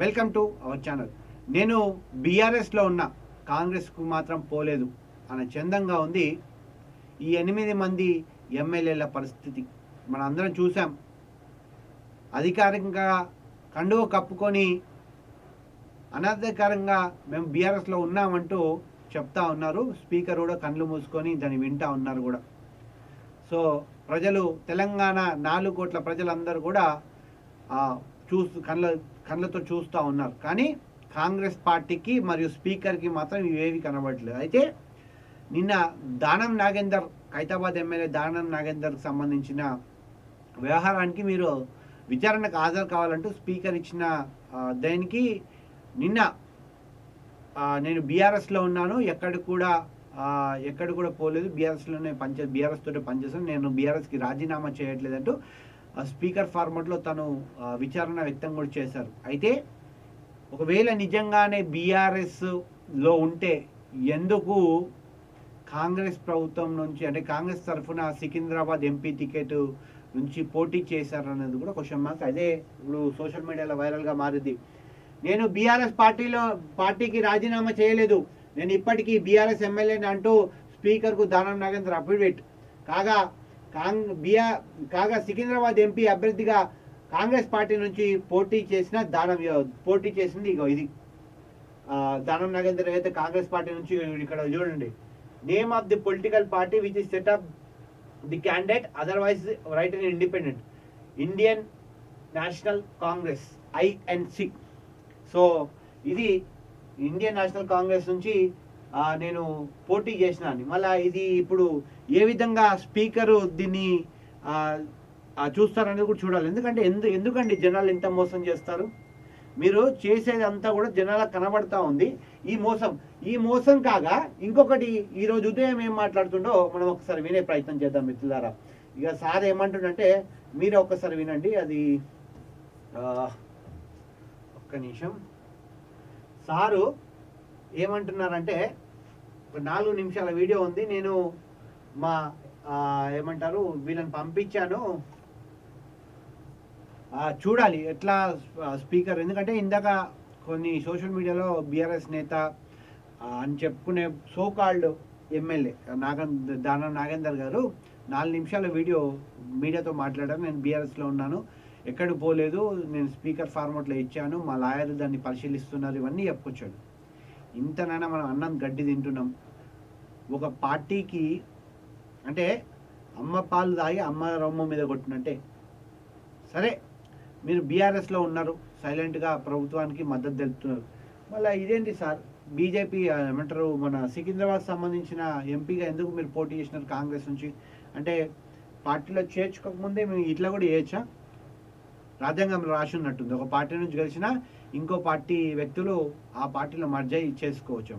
Welcome to our channel నేను బీఆర్ఎస్లో ఉన్న కాంగ్రెస్కు మాత్రం పోలేదు అనే చందంగా ఉంది. ఈ ఎనిమిది మంది ఎమ్మెల్యేల పరిస్థితి మనం అందరం చూసాం అధికారికంగా కండువ కప్పుకొని అనధికారంగా మేము బీఆర్ఎస్లో ఉన్నామంటూ చెప్తా ఉన్నారు. స్పీకర్ కూడా కళ్ళు మూసుకొని దాన్ని వింటా ఉన్నారు కూడా. సో ప్రజలు తెలంగాణ నాలుగు కోట్ల ప్రజలందరూ కూడా చూస్తూ కళ్ళ కళ్ళతో చూస్తూ ఉన్నారు. కానీ కాంగ్రెస్ పార్టీకి మరియు స్పీకర్కి మాత్రం ఇవేవి కనబడట్లేదు. అయితే నిన్న దానం నాగేందర్ ఖైతాబాద్ ఎమ్మెల్యే దానం నాగేందర్కి సంబంధించిన వ్యవహారానికి మీరు విచారణకు హాజరు కావాలంటూ స్పీకర్ ఇచ్చిన దానికి నిన్న నేను బీఆర్ఎస్లో ఉన్నాను ఎక్కడ కూడా ఎక్కడ కూడా పోలేదు. బీఆర్ఎస్లోనే పనిచే బీఆర్ఎస్ తోటి పనిచేస్తాను. నేను బీఆర్ఎస్కి రాజీనామా చేయట్లేదంటూ స్పీకర్ ఫార్మట్లో తను విచారణ వ్యక్తం కూడా చేశారు. అయితే ఒకవేళ నిజంగానే బీఆర్ఎస్లో ఉంటే ఎందుకు కాంగ్రెస్ ప్రభుత్వం నుంచి అంటే కాంగ్రెస్ తరఫున సికింద్రాబాద్ ఎంపీ టికెట్ నుంచి పోటీ చేశారనేది కూడా క్వశ్చన్ మార్క్. అదే ఇప్పుడు సోషల్ మీడియాలో వైరల్గా మారింది. నేను బీఆర్ఎస్ పార్టీలో పార్టీకి రాజీనామా చేయలేదు. నేను ఇప్పటికీ బీఆర్ఎస్ ఎమ్మెల్యేని అంటూ స్పీకర్కు దానం నాగేంద్ర అఫిడవిట్. కాగా కాంగ్ బిఆర్ కాగా సికింద్రాబాద్ ఎంపీ అభ్యర్థిగా కాంగ్రెస్ పార్టీ నుంచి పోటీ చేసిన దానం పోటీ చేసింది ఇక ఇది. దానం నాగేంద్ర అయితే కాంగ్రెస్ పార్టీ నుంచి ఇక్కడ చూడండి. Name of the political party which is up the candidate otherwise write and independent Indian National Congress INC so ఇది ఇండియన్ నేషనల్ కాంగ్రెస్ నుంచి నేను పోటీ చేసినాను మళ్ళీ ఇది ఇప్పుడు ఏ విధంగా స్పీకరు దీన్ని చూస్తారనేది కూడా చూడాలి. ఎందుకంటే ఎందు ఎందుకండి జనాలు ఇంత మోసం చేస్తారు? మీరు చేసేది అంతా కూడా జనాలకు కనబడతా ఉంది. ఈ మోసం ఈ మోసం కాగా ఇంకొకటి ఈరోజు ఉదయం ఏం మాట్లాడుతుండో మనం ఒకసారి వినే ప్రయత్నం చేద్దాం మిత్రులారా. ఇక సార్ ఏమంటుండంటే మీరు ఒక్కసారి వినండి అది ఒక్క నిమిషం. సారు ఏమంటున్నారంటే నాలుగు నిమిషాల వీడియో ఉంది నేను మా ఏమంటారు వీళ్ళని పంపించాను. చూడాలి ఎట్లా స్పీకర్ ఎందుకంటే ఇందాక కొన్ని సోషల్ మీడియాలో బీఆర్ఎస్ నేత అని చెప్పుకునే సోకాల్డ్ ఎమ్మెల్యే నాగన్ దాన నాగేందర్ గారు నాలుగు నిమిషాల వీడియో మీడియాతో మాట్లాడారు. నేను బీఆర్ఎస్లో ఉన్నాను ఎక్కడికి పోలేదు నేను స్పీకర్ ఫార్మాట్లో ఇచ్చాను మా లాయర్ దాన్ని పరిశీలిస్తున్నారు ఇవన్నీ చెప్పుకొచ్చాడు. ఇంతనైనా మనం అన్నం గడ్డి తింటున్నాం. ఒక పార్టీకి అంటే అమ్మ పాలు తాగి అమ్మ రొమ్మ మీద కొట్టినట్టే. సరే మీరు బీఆర్ఎస్లో ఉన్నారు సైలెంట్గా ప్రభుత్వానికి మద్దతు తెలుపుతున్నారు. మళ్ళీ ఇదేంటి సార్? బీజేపీ ఏమంటారు మన సికింద్రాబాద్ సంబంధించిన ఎంపీగా ఎందుకు మీరు పోటీ చేసినారు కాంగ్రెస్ నుంచి? అంటే పార్టీలో చేర్చుకోకముందే మేము ఇట్లా కూడా చేయొచ్చా? రాజ్యాంగంలో రాసి ఉన్నట్టుంది. ఒక పార్టీ నుంచి గెలిచినా ఇంకో పార్టీ వ్యక్తులు ఆ పార్టీలో మర్జ చేసుకోవచ్చు